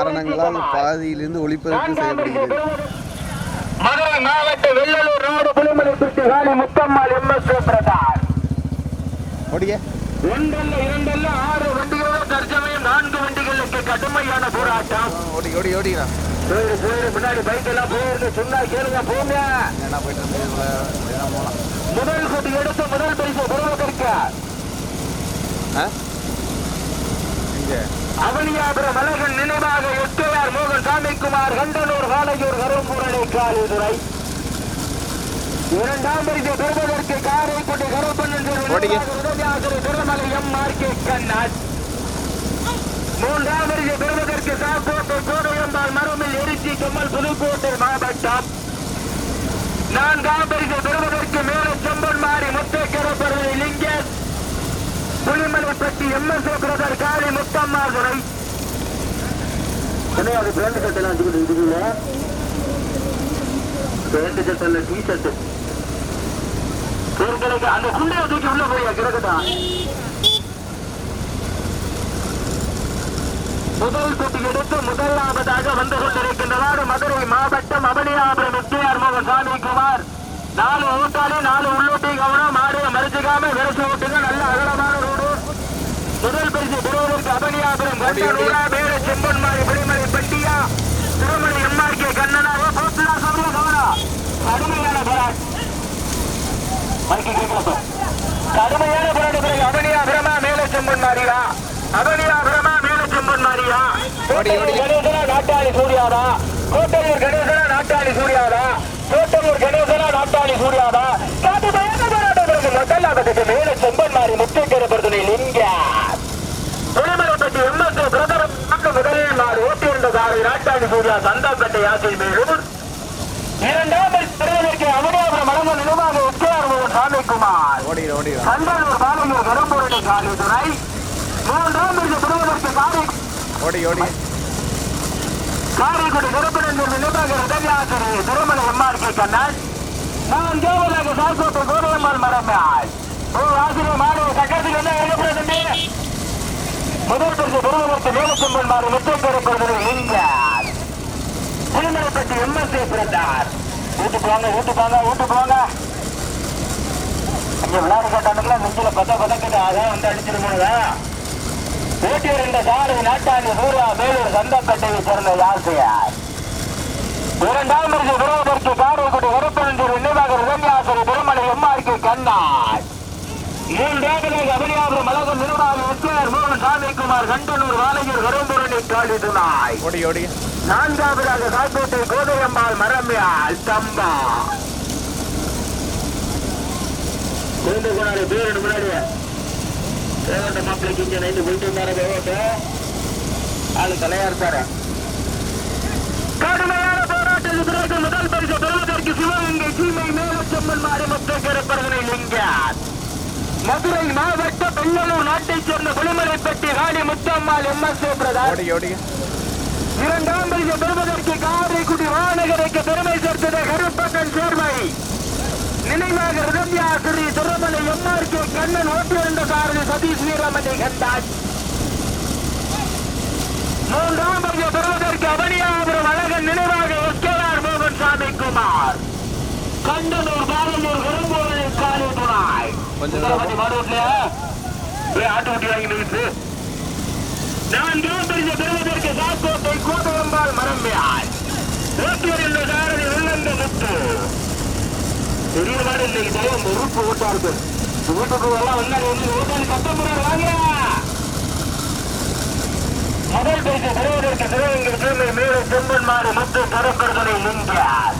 காரணங்களால் பாதியிலிருந்து ஒளிப்பதற்கு செய்யப்படுகிறது. மதுரை மாவட்ட வெள்ளலூர் நாடு புலிமலைப்பட்டி காலி முத்தம்மாள் எம் எஸ் பிரதான் ஓடிய. ஒன்றல்ல இரண்டல்ல ஆறு வண்டிகளோட தற்சமயம் நான்கு வண்டிகளுக்கு கடுமையான போராட்டம். ஓடி ஓடி ஓடிண்ணா போயிரு போயிரு முன்னாடி பைக் எல்லாம் போயிருந்து சொன்னா கேளுங்க போங்க. என்ன போயிட்டு போகலாம் முதல் கொடி எடுத்து முதல் பரிசு பெறுவதற்கு. இங்கே அவனியாபுரம் அழகன் நினைவாக எஸ்கேஆர் மோகன் சாமிக்குமார் கண்டனூர் வாழையூர் கரும்பூரணி காலிதுரை இரண்டாம் பரிசு பெறுவதற்கு Karaikudi Karuppannan Thirumalai M R K Kannan மூன்றாம் பரிசு பெறுவதற்கு சாக்கோட்டை கோடையம்பாள் மரமில் எரிச்சி கம்மல் புதுக்கோட்டை மாவட்டம். நான்காம் பரிசு பெறுவதற்கு மேலே செம்பன் மாறி முத்தைக்கரப்பருவை லிங்கேஷ் புலிமலைப்பட்டி எம்எஸ்ஏ பிரதர் காளி முத்தம்மா துறை என்ன அது பேண்ட் ஷர்ட் எல்லாம் அடிக்கடி இதுல பேண்ட் ஷர்ட் அல்ல டி ஷர்ட் பேர்களுக்கு அந்த குண்டையை தூக்கி உள்ள போய் கிடக்கட்டா முதல் குட்டி எடுத்து முதலாவதாக வந்து கொண்டிருக்கின்ற நாடு மதுரை மாவட்டம் அவனியாபுரம் எஸ்கேஆர் மோகன் சாமிக்குமார் நாலு ஊட்டாளி நாலு உள்ளூட்டி கவனம் மாடு மறிச்சுக்காம விரசு ஓட்டுங்க நல்ல அகலமான முதல் பரிசு பெறுவதற்கு அபனியாபுரம் கண்டனூரா வேறு செம்பன் மாறி பிடிமலை பட்டியா? திருமணி எம்ஆர்கே கண்ணனாக போட்டுலா சமய கவனம் கடுமையான போராட்டம் மைக்கு கேட்கல கடுமையான போராட்ட பிறகு அவனியா பிரமா மேல செம்பன் மாறியா? அவனியா பிரமா மேல செம்பன் மாறியா? ஓடி, ஓடி. கணேசனா நாட்டாளி சூர்யாதா கோட்டையூர் கணேசனா நாட்டாளி சூர்யாதா கோட்டையூர் கணேசனா நாட்டாளி சூர்யாதா கடுமையான போராட்ட பிறகு? முதலாவதுக்கு மேல செம்பன் மாறி முத்தைக்கர பிரதனை லிங்க துணிமலைப்பட்டி எம்எஸ் பிரதர் முதல் நாடு ஓட்டியிருந்த காரை நாட்டாளி சூர்யா சந்தாப்பேட்டை யாசை மேலூர் இரண்டாம் பெறுவதற்கு அமராபுரம் மடங்கு நினைவாக எஸ்கேஆர் மோகன் சாமிக்குமார். பாலையூர் பெறுவதற்கு ஓடி ஓடி. காரைக்குடி நினைவாக கண்ணன் மரம்யாள் ஆசிரியர் என்ன முதல் பரிசு பெறுவதற்கு மேலச்செம்பன் மாறு முத்தைக்கருப்பது இங்க திருமலைப்பட்டி எம்எஸ்ஏ பிறந்தார். வீட்டுக்கு வாங்க வீட்டுக்கு வாங்க வீட்டுக்கு வாங்க. அங்க விளையாட கேட்டானுங்களா நெஞ்சில பத்த பதக்கிட்டு அதான் வந்து அடிச்சிட்டு போனதா ஓட்டியர் இந்த சாலை நாட்டாண்டி சூர்யா வேலூர் சந்தப்பேட்டையை சேர்ந்த யாசையார் இரண்டாம் பரிசு பெறுவதற்கு காரைக்குடி உறுப்பினர் நினைவாக ரிதன்யாசரி திருமலை எம்ஆர்கே கண்ணாள் மூன்றாவது அபனியாபுரம் மலகம் நிர்வாக சாமிக்குமார் கண்டனூர் வாழையூர் கரும்புரணி காளி துணாய் ஓடி ஓடி. நான்காவதாக சாக்கோட்டை கோதையம்மாள் மரம்யாள் தம்பா. குழந்தை கொண்டாடி பேர் முன்னாடி. தேவண்ட மாப்பிள்ளைக்கு இங்க நைட்டு போயிட்டு இருந்தாரு தேவட்ட ஆளு தலையா இருப்பாரு. கடுமையான போராட்டத்தில் பிறகு முதல் பரிசு பெறுவதற்கு சிவகங்கை சீமை மேலச்செம்மன் மாறி முத்தக்கரப்பரவனை லிங்கார் மதுரை மாவட்ட பெங்களூர் நாட்டைச் சேர்ந்த புலிமலைப்பட்டி ராணி முத்தம்மாள் எம் எஸ் பிரதான் இரண்டாம் பரிசு பெறுவதற்கு காரைக்குடி மாநகருக்கு பெருமை சேர்த்தது கருப்பண்ணன் சேர்வை. நினைவாக Rithanya Shri Thirumalai M R K Kannan ஓட்டியிருந்த சாரதி சதீஷ் வீரமணி கண்டான் மூன்றாம் பரிசு பெறுவதற்கு அவனியாபுரம் அழகன் நினைவாக எஸ்கேஆர் மோகன் சாமி குமார். கண்டனூர் பாலனூர் துணாய் கொஞ்சம் சுந்தரமணி ஆட்டு ஓட்டி வாங்கி நிறுத்து நான்காம் பரிசு பெறுவதற்கு சாக்கோட்டை கோட்டையம்பாள் மரம்பியாள் ஓட்டியர் சாரதி உள்ளந்த முத்து. பெரிய மாடு இன்னைக்கு தலைவன் ஓட்டா இருக்கு வீட்டுக்கு எல்லாம் வந்து ஓட்டாளி சத்தம் போறாரு வாங்க முதல் பரிசு பெறுவதற்கு சிவகங்கை சீமை மேலே செம்பன் மாடு முத்து கரப்பர்களை நின்றார்.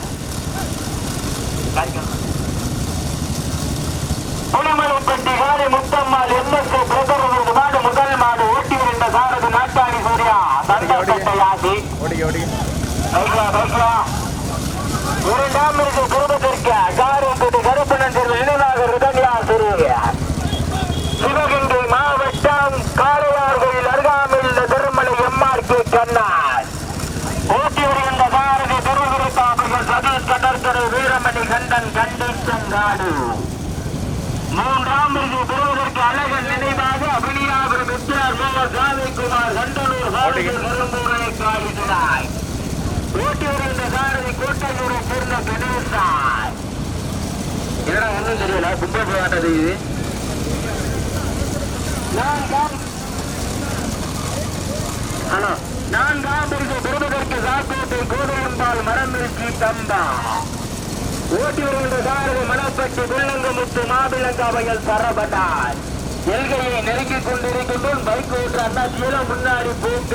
புலிமலைப்பட்டி காரி முத்தம்மாள் அவரது மாடு முதல் மாடு ஓட்டி வருகின்ற சாரதி நாட்டாளி சூர்யா. தந்தப்பட்ட யாசி இரண்டாம் பரிசு பெறுவதற்கு காரைக்குடி கருப்பணன் தேர்வு நினைவாக ரிதன்யா சூர்யா சிவகங்கை மாவட்டம் காளையார்கோயில் அருகாமையில் திருமலை எம்ஆர் கே கண்ணார். ஓட்டி வருகின்ற சாரதி திருவிருத்தாபர்கள் சதீஷ் கடற்கரை வீரமணி கண்டன் கண்டிச்சங்காடு மூன்றாம் பரிசு பெறுவதற்கு அழகன் நினைவாக அபினியாபுரம் எஸ்ஆர் மோகன் சாமிக்குமார் கண்டனூர் பெரும்பூரை காலினாய் ஓட்டி வருகின்ற சாரதி கோட்டையூரை சேர்ந்த கணேசாய் என்னடா ஒன்றும் தெரியல குப்பை போராட்டது இது? நான்காம் ஹலோ பெறுவதற்கு சாக்கோட்டை தம்பா ஓட்டி வருகின்ற சாரதி மணப்பட்டு வெள்ளங்கமுத்து மாவிளங்காவையில் தரப்பட்டார் எல்கையை நெருங்கிக் கொண்டிருக்கின்றோம். பைக் ஓட்டுற அண்ணாச்சியில முன்னாடி போங்க.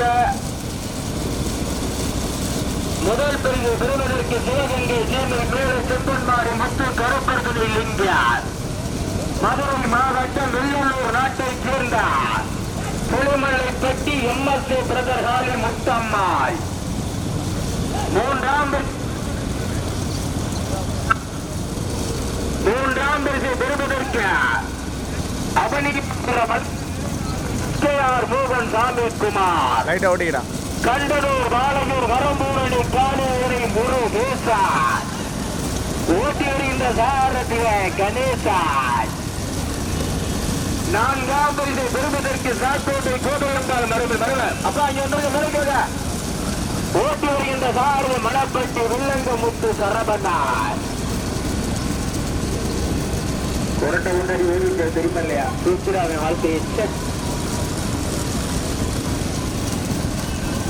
முதல் பிரிவு பெறுவதற்கு சிவகங்கை சீமை மேலே செம்பன்மாரி முத்து கருப்பர்களில் இந்தியார். மதுரை மாவட்டம் வெள்ளூர் நாட்டை சேர்ந்தார். புலிமலைப்பட்டி எம்எஸ்ஏ பிரதர் காலி முத்தம்மாள். மூன்றாம் பெட்டி மூன்றாம் பரிசை பெறுவதற்கு அவனிபுரம் கே ஆர் மோகன் சாமி குமார் லைட்டாக ஓடிக்கடா கண்டனூர் வாழையூர் வரம்பூரணி காணூரை முரு தேசான் ஓட்டி வருகின்ற சாரதிய கணேசான் நான்காம் பரிசை பெறுவதற்கு சாத்தோட்டை கோதையம்பால் மரபு மரபு அப்பா இங்க வந்து மறுக்கத ஓட்டி வருகின்ற சாரதி மணப்பட்டி உள்ளங்க முத்து சரபனார். புரட்ட முன்னாடி ஓடிட்டு தெரியுமா இல்லையா சூப்பராக வாழ்க்கையை செட்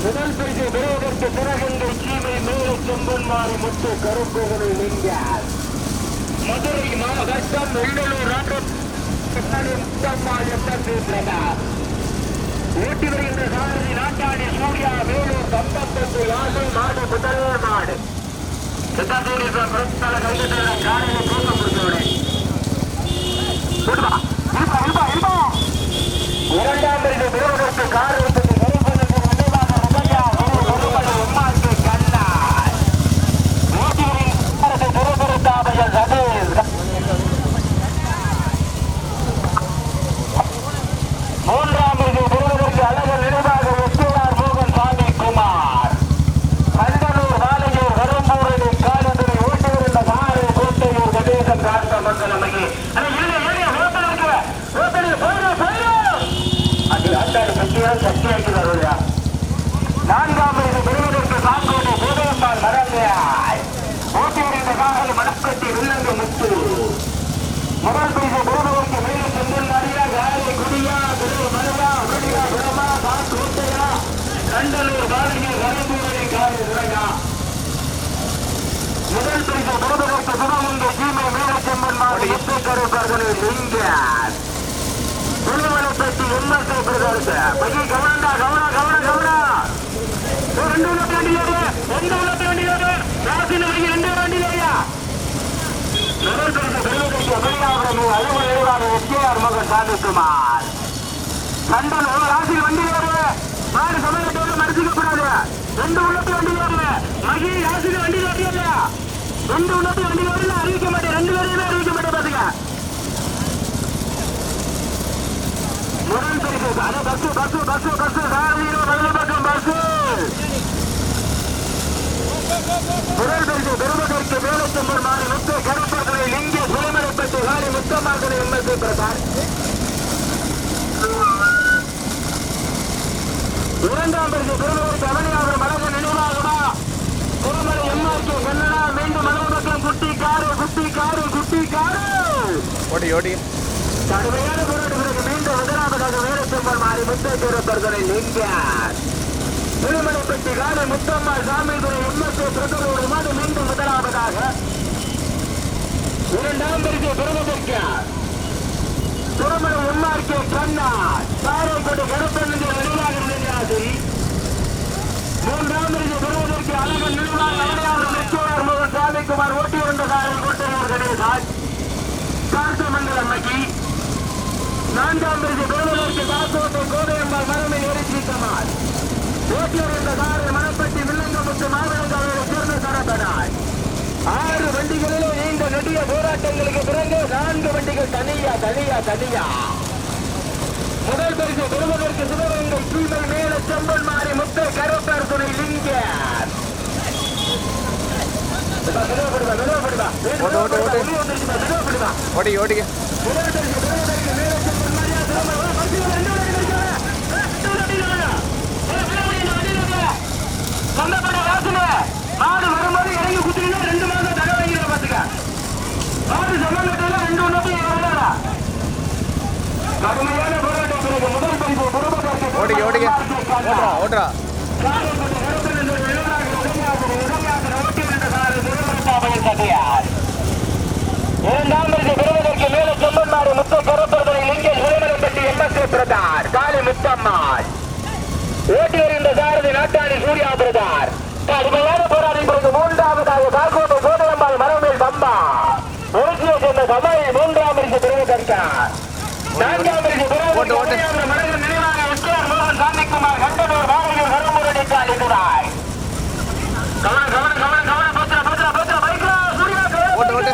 முதல் பரிசு பெறுவதற்கு சிறகங்கை சீமை மேலே செம்பன்மாரி முத்து கருப்புகளை நீங்கள் மதுரை மாவட்டம் வெள்ளலூர் முத்தம்மாள் எம்பி பிரகார் ஓட்டி வருகின்ற சாரதி நாட்டாடி சூர்யா வேலூர் கம்பப்பட்டு யாசை மாடு முதல் மாடு சித்தாத்தூரி பிரஸ்தால கைது காலையில் தூக்கம் முடிச்சவுடன் இரண்டாம் பரிசு பெறுவதற்கு காரணத்துக்கு கருப்பதற்கு முன்னதாக ருபையா ஒரு ஒருமலை உம்மாக்கு கண்ணார் ஊட்டியூரின் அரசு திருப்பெருந்தாமையல் சதீஷ் மூன்றாம் பரிசு பெறுவதற்கு அழகர் நினைவாக எஸ்ஆர் மோகன் சாமி குமார் கண்டனூர் வாலையூர் வரம்பூரணி காலத்துறை ஓட்டி வருகின்ற மாறு கோட்டையூர் கணேசன் காந்த மங்கலமைக்கு அது ஆட்டாடு சக்தியால் சக்தியாக்கி வருவதா நான்காம் இது பெறுவதற்கு சாங்கோடு கோதையம்பால் மரங்கையாய் ஓட்டி வருகின்ற காகல் மணப்பட்டி வில்லங்க முத்து முதல் பரிசு பெறுவதற்கு மேலும் செந்தில் நடிகா காலை குடியா திரு மருகா உடனியா பிரமா காத்தோட்டையா கண்டலூர் காலையில் வரம்பூரணி காலை உலகா முதல் பரிசு பெறுவதற்கு சிவமுங்க சீமை மேலச்செம்பன் மாவட்ட எட்டு பையன் கவனண்டா கவனா கவனா கவனா ரெண்டு உள்ள வண்டியிலே ரெண்டு உள்ள வண்டியிலே ராசின வண்டி ரெண்டு வண்டியிலேயா முதல் பரிசு பெறுவதற்கு அபரியாபுரம் அலுவல் நிர்வாக எஸ்கேஆர் மகன் சாமிக்குமார் கண்டன் ஒரு ராசியில் வண்டி ஏறு மாடு சமயத்தோடு மறுச்சிக்கப்படாது. ரெண்டு உள்ளத்து வண்டி ஏறு மகி ராசியில் வண்டி ஏறியல்ல ரெண்டு உள்ளத்து வண்டி ஏறல அறிவிக்க மாட்டேன். ரெண்டு பேரையுமே அறிவிக்க மாட்டேன் பாத்துக்க. முதல் பரிசு அது பஸ் பஸ் பஸ் பஸ் சாரதியில வலது பக்கம் பஸ் முதல் பரிசு பெறுவதற்கு செம்பர் மாறி முத்து கருப்பர்களை இங்கே சுலைமலைப்பட்டு காலி முத்தமார்களை எம்எஸ்சி பிரசார் இரண்டாம் பரிசு பெறுவதற்கு அவனியாவர் மலக நினைவாகுமா? திருமலை எம்ஆர்கே கன்னடா மீண்டும் மலர் பக்கம் குட்டி காரு குட்டி காரு குட்டி காரு. ஓடி ஓடி. கடுமையான போராட்டங்களுக்கு மீண்டும் முதலாவதாக வீரச்செம்பர் மாறி முத்தேஸ்வரப்பர்களை லிங்கார் திருமலைப்பட்டி காலை முத்தம்மாள் சாமிதுரை எம்எஸ்ஏ பிரதமர் மீண்டும் முதலாவதாக இரண்டாம் பரிசு பெறுவதற்கு திருமணம் உண்மார்க்கே கண்ணா சாரைக்கோட்டை கருப்பெண்ணின் நினைவாக நினைவாதி மூன்றாம் பரிசு பெறுவதற்கு அழகன் நினைவாக அவனையாளர் நிச்சயர் முகன் சாமிக்குமார் ஓட்டி வந்த சாரல் கோட்டையூர் கணேசாய். கார்த்தமங்கலம் மகி நான்காம் பரிசு பெறுவதற்கு காசோட்டை கோதையம்பாள் மரமை எரிச்சித்தமாள் ஓட்டியூர் என்ற சாரல் மணப்பட்டி வில்லங்கமுத்து மாவிளங்காவை சேர்ந்த சரபனாய் ஆறு வண்டிகளிலும் நீண்ட நெடிய போராட்டங்களுக்கு பிறகு நான்கு வண்டிகள் தனியா தனியா தனியா. முதல் பரிசு பெறுவதற்கு சிவகங்கை சூழல் மேல செம்பன் மாறி முத்து கருப்பர் துணை லிங்க ஓடி ஓடிங்க சந்தப்பட வாசனை ஓடிக்க ஓடிக்க. ஓட்டுறா ஓட்டுறா இரண்டாம் பரிசு பெறுவதற்கு மேல செம்மன்மாடு முத்து கருப்பர்களை லிங்கேஷ் விளைமலைப்பட்டி எம் பிரதார் காலி முத்தம்மாள் ஓட்டி வருகின்ற சாரதி நாட்டாணி சூர்யா பிரதார். கடுமையான போராடி பிறகு மூன்றாவதாக காக்கோட்டை கோதையம்பாள் மரமேல் பம்பா உருசியை சேர்ந்த சபாய் மூன்றாம் பரிசு பெறுவதற்கார் நான்காம் பரிசு ஓட்டு, ஓட்டு. பெறுவதற்கு மனிதன் நினைவாக எஸ்ஆர் மோகன் சாமிக்குமார் கண்டனூர் வாகனம் கரும்புரடி காலிடுவாய் கவனம் கவனம் கவனம் கவனம் பத்திரா பத்திரா பத்திரா பைக்ரா சூர்யா ஓட்டு, ஓட்டு.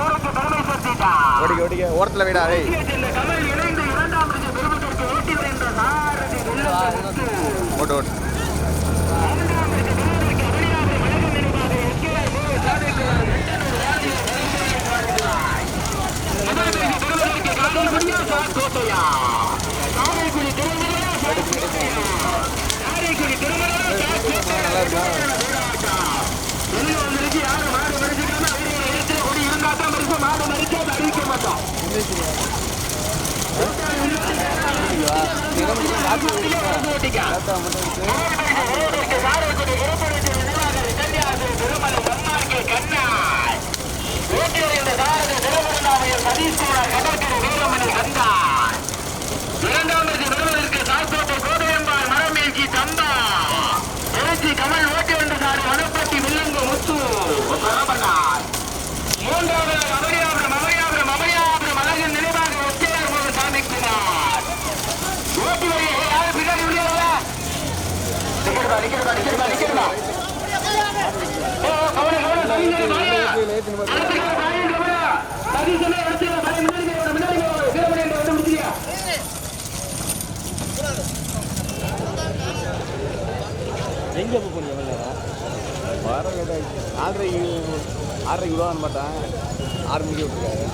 ஓடிக்க ஓடிக்க. ஓரத்தில் வீடா டேய். ஓட்டு ஓட்டு இணைந்து ஓட்டு நல்லா இருக்கா சதீஷ்குமார் கடற்கரை வீரமணி கண்டார் இரண்டாவது விருதுக்கு சாய்கோட்டை கோதையம்பாள் மரமேகி தம்பா திருச்சி கமல் ஓட்டி வந்த சாரி வனப்பட்டி வில்லங்கு முத்து சரபனார் மூன்றாவது அமரியாபுரம் அமரியாபுரம் அமரியாபுரம் அழகின் நினைவாக ஒற்றையார் போது சாமிக்குமார் ஓட்டி வரைய யாரு பின்னாடி உள்ளதா நிக்கிறதா நிக்கிறதா நிக்கிறதா நிக்கிறதா ஓ கவனம் கவனம் சதீஷ் வாயா அடுத்த பாயிண்ட் கவனா சதீஷ் எடுத்து முன்னாடி முன்னாடி முன்னாடி வீரமணி என்று வந்து முடிச்சியா எங்கே புக் பண்ணி வர ஆறரை ஆறரைக்கு விடுவான்னு பார்த்தேன் ஆறு மணிக்கு விட்டுருக்காரு.